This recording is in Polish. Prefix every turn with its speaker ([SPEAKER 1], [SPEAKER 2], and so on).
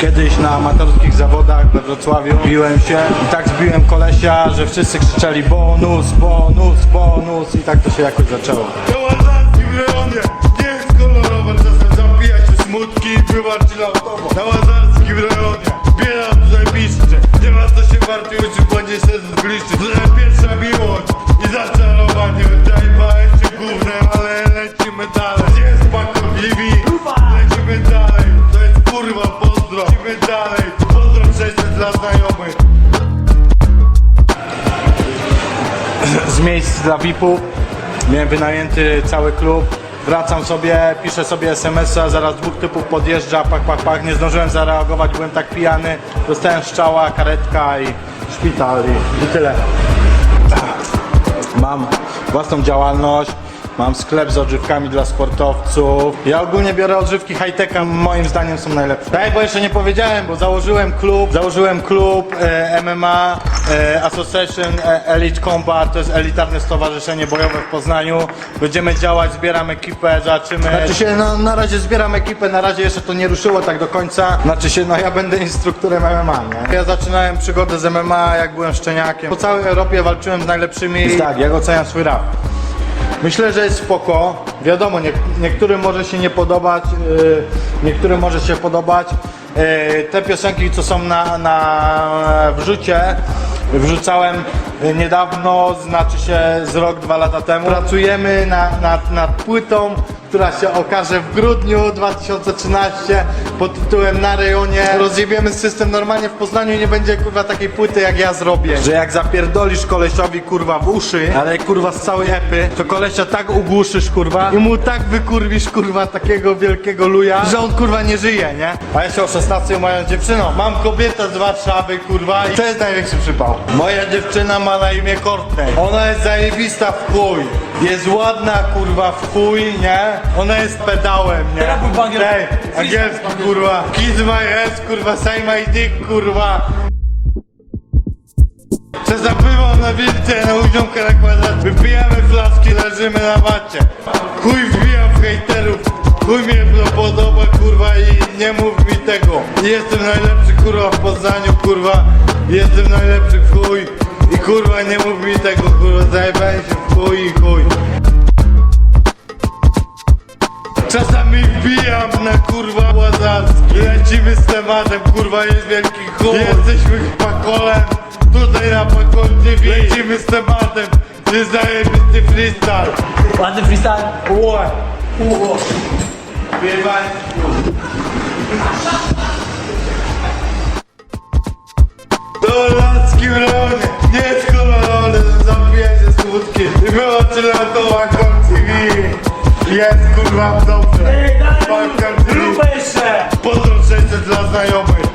[SPEAKER 1] Kiedyś na amatorskich zawodach we Wrocławiu biłem się i tak zbiłem kolesia, że wszyscy krzyczeli bonus, bonus, bonus i tak to się jakoś zaczęło.
[SPEAKER 2] Łazarski w rejonie, nie jest się smutki w rejonie, tutaj piszcze, nie ma co się martwić, bo nie się zgliszczy.
[SPEAKER 1] Z miejsc dla VIP-ów. Miałem wynajęty cały klub. Wracam sobie, piszę sobie SMS-a, zaraz dwóch typów podjeżdża, pach, pach, pach. Nie zdążyłem zareagować, byłem tak pijany. Dostałem strzała, karetka i szpital i, i tyle. Mam własną działalność. Mam sklep z odżywkami dla sportowców. Ja ogólnie biorę odżywki high-techa, moim zdaniem są najlepsze. Tak, bo jeszcze nie powiedziałem, bo założyłem klub, założyłem klub e, MMA e, Association e, Elite Combat, to jest elitarne stowarzyszenie bojowe w Poznaniu. Będziemy działać, zbieram ekipę, zobaczymy. Znaczy się, no, na razie zbieram ekipę, na razie jeszcze to nie ruszyło tak do końca. Znaczy się, no ja będę instruktorem MMA, nie? Ja zaczynałem przygodę z MMA, jak byłem szczeniakiem. Po całej Europie walczyłem z najlepszymi. I tak, jak oceniam swój rap. Myślę, że jest spoko. Wiadomo, nie, niektórym może się nie podobać, yy, niektórym może się podobać. Yy, te piosenki, co są na, na wrzucie, wrzucałem niedawno, znaczy się z rok, dwa lata temu. Pracujemy nad, nad, nad płytą, która się okaże w grudniu 2013 pod tytułem Na rejonie. Rozjebiemy system normalnie w Poznaniu i nie będzie kurwa takiej płyty jak ja zrobię. Że jak zapierdolisz kolesiowi kurwa w uszy, ale kurwa z całej epy, to kolesia tak ugłuszysz kurwa i mu tak wykurwisz kurwa takiego wielkiego luja, że on kurwa nie żyje, nie? A ja się o 16 moją dziewczyną. Mam kobietę z Warszawy kurwa i to jest największy przypał. Moja dziewczyna ma na imię Courtney. Ona jest zajebista w chuj. Jest ładna kurwa w chuj, nie? Ona jest pedałem, nie?
[SPEAKER 3] Teraz był.
[SPEAKER 1] Ej, angielski kurwa. Kiss my ass kurwa, say my dick kurwa. Co zapływam na wilce, na uziomkę na kwadrat Wypijamy flaski, leżymy na macie Chuj wbijam w hejterów Chuj mnie podoba kurwa i nie mów mi tego Jestem najlepszy kurwa w Poznaniu kurwa Jestem najlepszy w chuj kurwa nie mów mi tego kurwa Zajebałem się w chuj i chuj. Czasami wbijam na kurwa łazarski Lecimy z tematem, kurwa jest wielki chuj. Jesteśmy chyba kolem Tutaj na Pakol TV Lecimy z tematem. Jest zajebisty freestyle.
[SPEAKER 3] Ładny freestyle.
[SPEAKER 1] Ło Ło Wiewań wyłączy na to Pakol TV Jest kurwa dobrze. Pakol TV
[SPEAKER 3] Grupę jeszcze!
[SPEAKER 1] Pozdro 600 dla znajomych